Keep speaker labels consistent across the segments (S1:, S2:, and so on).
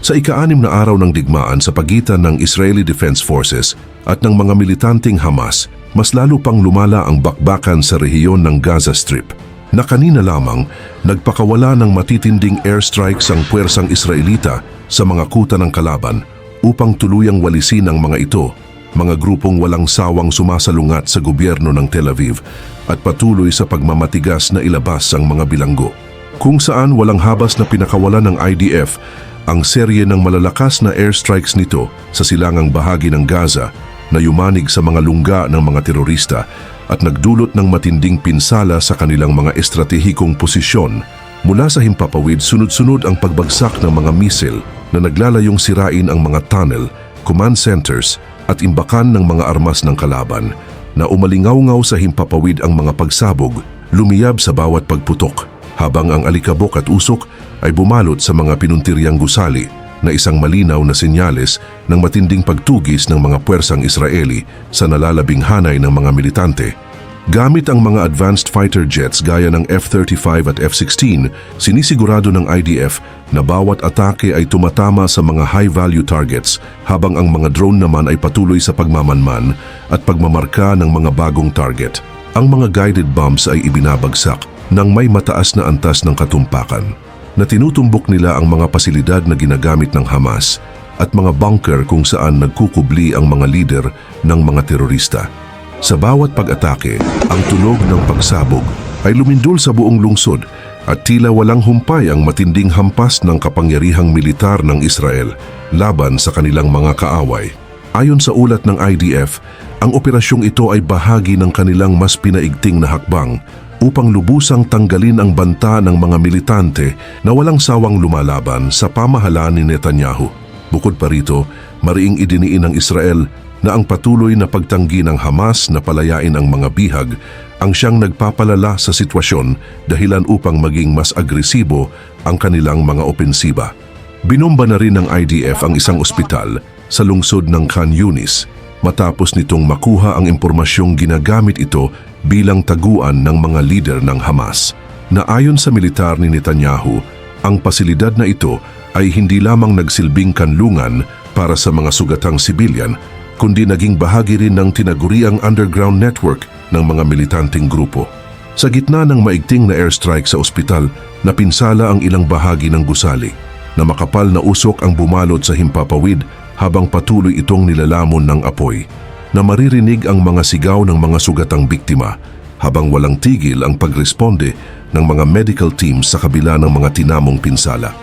S1: Sa ika-anim na araw ng digmaan sa pagitan ng Israeli Defense Forces at ng mga militanteng Hamas, mas lalo pang lumala ang bakbakan sa rehiyon ng Gaza Strip na kanina lamang nagpakawala ng matitinding airstrikes ang puwersang Israelita sa mga kuta ng kalaban upang tuluyang walisin ang mga ito, mga grupong walang sawang sumasalungat sa gobyerno ng Tel Aviv at patuloy sa pagmamatigas na ilabas ang mga bilanggo. Kung saan walang habas na pinakawalan ng IDF ang serye ng malalakas na airstrikes nito sa silangang bahagi ng Gaza na yumanig sa mga lungga ng mga terorista at nagdulot ng matinding pinsala sa kanilang mga estratehikong posisyon. Mula sa himpapawid, sunod-sunod ang pagbagsak ng mga misil na naglalayong sirain ang mga tunnel, command centers at imbakan ng mga armas ng kalaban na umalingaw-ngaw sa himpapawid ang mga pagsabog, lumiyab sa bawat pagputok, habang ang alikabok at usok ay bumalot sa mga pinuntiryang gusali na isang malinaw na senyales ng matinding pagtugis ng mga puwersang Israeli sa nalalabing hanay ng mga militante. Gamit ang mga advanced fighter jets gaya ng F-35 at F-16, sinisigurado ng IDF na bawat atake ay tumatama sa mga high-value targets habang ang mga drone naman ay patuloy sa pagmamanman at pagmamarka ng mga bagong target. Ang mga guided bombs ay ibinabagsak ng may mataas na antas ng katumpakan na tinutumbok nila ang mga pasilidad na ginagamit ng Hamas at mga bunker kung saan nagkukubli ang mga lider ng mga terorista. Sa bawat pag-atake, ang tunog ng pagsabog ay lumindol sa buong lungsod at tila walang humpay ang matinding hampas ng kapangyarihang militar ng Israel laban sa kanilang mga kaaway. Ayon sa ulat ng IDF, ang operasyong ito ay bahagi ng kanilang mas pinaigting na hakbang upang lubusang tanggalin ang banta ng mga militante na walang sawang lumalaban sa pamahalaan ni Netanyahu. Bukod pa rito, mariing idiniin ng Israel na ang patuloy na pagtanggi ng Hamas na palayain ang mga bihag ang siyang nagpapalala sa sitwasyon dahilan upang maging mas agresibo ang kanilang mga opensiba. Binomba na rin ng IDF ang isang ospital sa lungsod ng Khan Yunis matapos nitong makuha ang impormasyong ginagamit ito bilang taguan ng mga lider ng Hamas na ayon sa militar ni Netanyahu, ang pasilidad na ito ay hindi lamang nagsilbing kanlungan para sa mga sugatang sibilyan, kundi naging bahagi rin ng tinaguriang underground network ng mga militanteng grupo. Sa gitna ng maigting na airstrike sa ospital, napinsala ang ilang bahagi ng gusali na makapal na usok ang bumalot sa himpapawid habang patuloy itong nilalamon ng apoy na maririnig ang mga sigaw ng mga sugatang biktima habang walang tigil ang pagresponde ng mga medical teams sa kabila ng mga tinamong pinsala.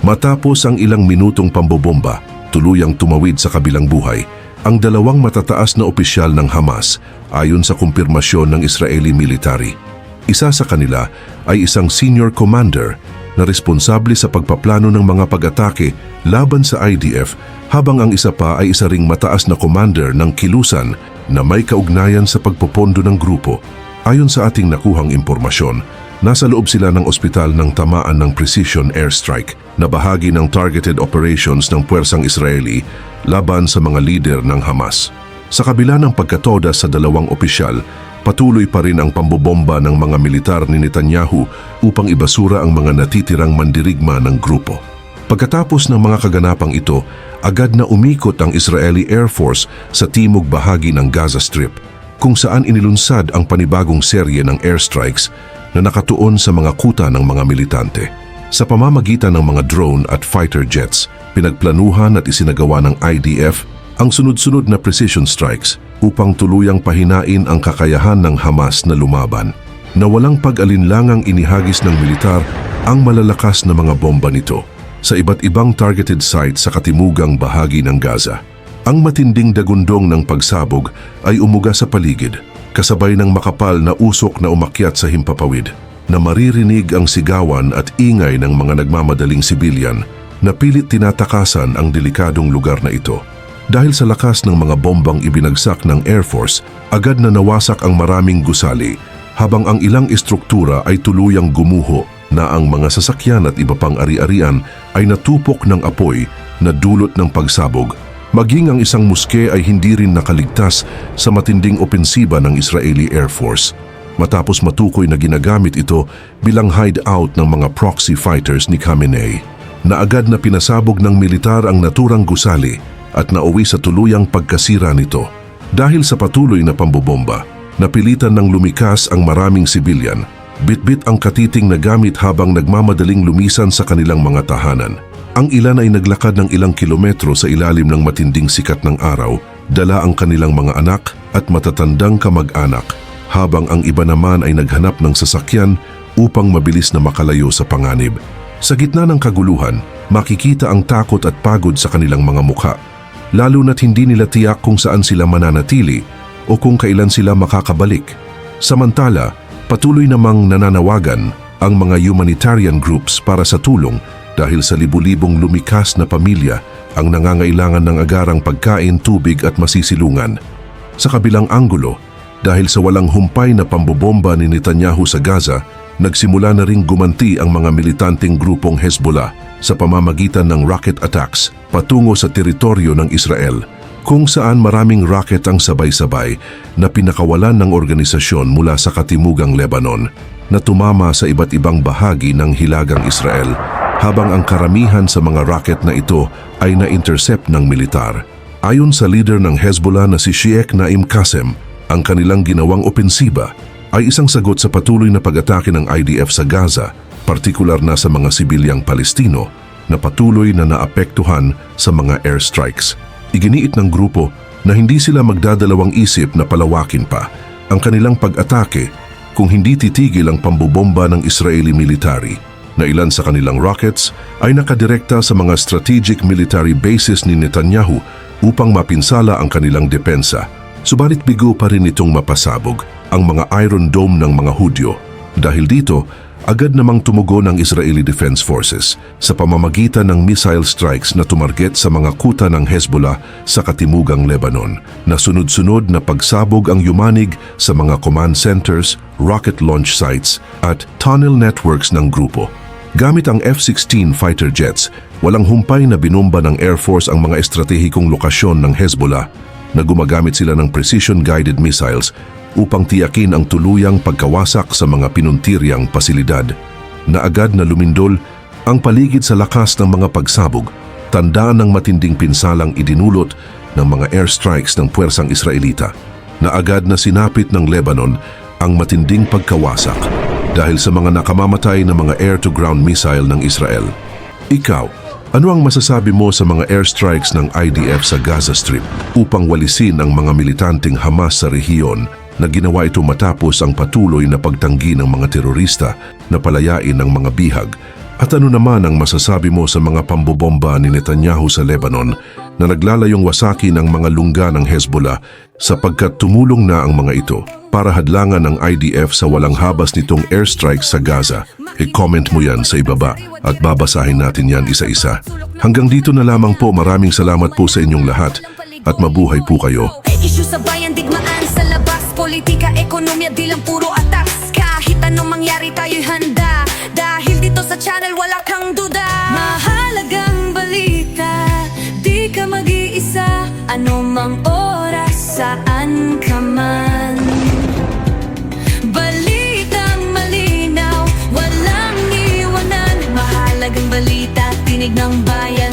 S1: Matapos ang ilang minutong pambobomba, tuluyang tumawid sa kabilang buhay ang dalawang matataas na opisyal ng Hamas ayon sa kumpirmasyon ng Israeli military. Isa sa kanila ay isang senior commander na responsable sa pagpaplano ng mga pag-atake laban sa IDF habang ang isa pa ay isa ring mataas na commander ng kilusan na may kaugnayan sa pagpopondo ng grupo. Ayon sa ating nakuhang impormasyon, nasa loob sila ng ospital ng tamaan ng precision airstrike na bahagi ng targeted operations ng puwersang Israeli laban sa mga lider ng Hamas. Sa kabila ng pagkatoda sa dalawang opisyal, patuloy pa rin ang pambobomba ng mga militar ni Netanyahu upang ibasura ang mga natitirang mandirigma ng grupo. Pagkatapos ng mga kaganapang ito, agad na umikot ang Israeli Air Force sa timog bahagi ng Gaza Strip, kung saan inilunsad ang panibagong serye ng airstrikes na nakatuon sa mga kuta ng mga militante. Sa pamamagitan ng mga drone at fighter jets, pinagplanuhan at isinagawa ng IDF ang sunod-sunod na precision strikes upang tuluyang pahinain ang kakayahan ng Hamas na lumaban na walang pag-alinlangang inihagis ng militar ang malalakas na mga bomba nito sa iba't ibang targeted sites sa katimugang bahagi ng Gaza. Ang matinding dagundong ng pagsabog ay umuga sa paligid, kasabay ng makapal na usok na umakyat sa himpapawid, na maririnig ang sigawan at ingay ng mga nagmamadaling sibilyan na pilit tinatakasan ang delikadong lugar na ito. Dahil sa lakas ng mga bombang ibinagsak ng Air Force, agad na nawasak ang maraming gusali habang ang ilang estruktura ay tuluyang gumuho na ang mga sasakyan at iba pang ari-arian ay natupok ng apoy na dulot ng pagsabog. Maging ang isang muske ay hindi rin nakaligtas sa matinding opensiba ng Israeli Air Force. matapos matukoy na ginagamit ito bilang hideout ng mga proxy fighters ni Khamenei na agad na pinasabog ng militar ang naturang gusali at nauwi sa tuluyang pagkasira nito. Dahil sa patuloy na pambobomba, napilitan ng lumikas ang maraming sibilyan, bitbit ang katiting na gamit habang nagmamadaling lumisan sa kanilang mga tahanan. Ang ilan ay naglakad ng ilang kilometro sa ilalim ng matinding sikat ng araw, dala ang kanilang mga anak at matatandang kamag-anak, habang ang iba naman ay naghanap ng sasakyan upang mabilis na makalayo sa panganib. Sa gitna ng kaguluhan, makikita ang takot at pagod sa kanilang mga mukha, lalo na't hindi nila tiyak kung saan sila mananatili o kung kailan sila makakabalik. Samantala, patuloy namang nananawagan ang mga humanitarian groups para sa tulong dahil sa libu-libong lumikas na pamilya ang nangangailangan ng agarang pagkain, tubig at masisilungan. Sa kabilang anggulo, dahil sa walang humpay na pambobomba ni Netanyahu sa Gaza, nagsimula na ring gumanti ang mga militanteng grupong Hezbollah sa pamamagitan ng rocket attacks patungo sa teritoryo ng Israel, kung saan maraming rocket ang sabay-sabay na pinakawalan ng organisasyon mula sa katimugang Lebanon na tumama sa iba't ibang bahagi ng hilagang Israel habang ang karamihan sa mga rocket na ito ay na-intercept ng militar. Ayon sa leader ng Hezbollah na si Sheikh Naim Qasem, ang kanilang ginawang opensiba ay isang sagot sa patuloy na pag-atake ng IDF sa Gaza, partikular na sa mga sibilyang Palestino na patuloy na naapektuhan sa mga airstrikes. Iginiit ng grupo na hindi sila magdadalawang isip na palawakin pa ang kanilang pag-atake kung hindi titigil ang pambobomba ng Israeli military na ilan sa kanilang rockets ay nakadirekta sa mga strategic military bases ni Netanyahu upang mapinsala ang kanilang depensa. Subalit bigo pa rin itong mapasabog ang mga Iron Dome ng mga Hudyo. Dahil dito, agad namang tumugon ang Israeli Defense Forces sa pamamagitan ng missile strikes na tumarget sa mga kuta ng Hezbollah sa katimugang Lebanon na sunod-sunod na pagsabog ang yumanig sa mga command centers, rocket launch sites at tunnel networks ng grupo. Gamit ang F-16 fighter jets, walang humpay na binomba ng Air Force ang mga estratehikong lokasyon ng Hezbollah na gumagamit sila ng precision-guided missiles upang tiyakin ang tuluyang pagkawasak sa mga pinuntiryang pasilidad na agad na lumindol ang paligid sa lakas ng mga pagsabog, tandaan ng matinding pinsalang idinulot ng mga airstrikes ng puwersang Israelita na agad na sinapit ng Lebanon ang matinding pagkawasak dahil sa mga nakamamatay na mga air-to-ground missile ng Israel. Ikaw, ano ang masasabi mo sa mga airstrikes ng IDF sa Gaza Strip upang walisin ang mga militanteng Hamas sa rehiyon na ginawa ito matapos ang patuloy na pagtanggi ng mga terorista na palayain ng mga bihag? At ano naman ang masasabi mo sa mga pambobomba ni Netanyahu sa Lebanon na naglalayong wasaki ng mga lungga ng Hezbollah sapagkat tumulong na ang mga ito para hadlangan ng IDF sa walang habas nitong airstrikes sa Gaza? I-comment mo yan sa ibaba at babasahin natin yan isa-isa. Hanggang dito na lamang po maraming salamat po sa inyong lahat at mabuhay po kayo.
S2: Issue sa bayan, politika, ekonomiya, di lang puro attacks Kahit anong mangyari tayo'y handa. Dahil dito sa channel wala kang duda. Mahalagang balita, di ka mag-iisa. Ano mang oras, saan ka man. Balitang malinaw, walang iwanan. Mahalagang balita, tinig ng bayan.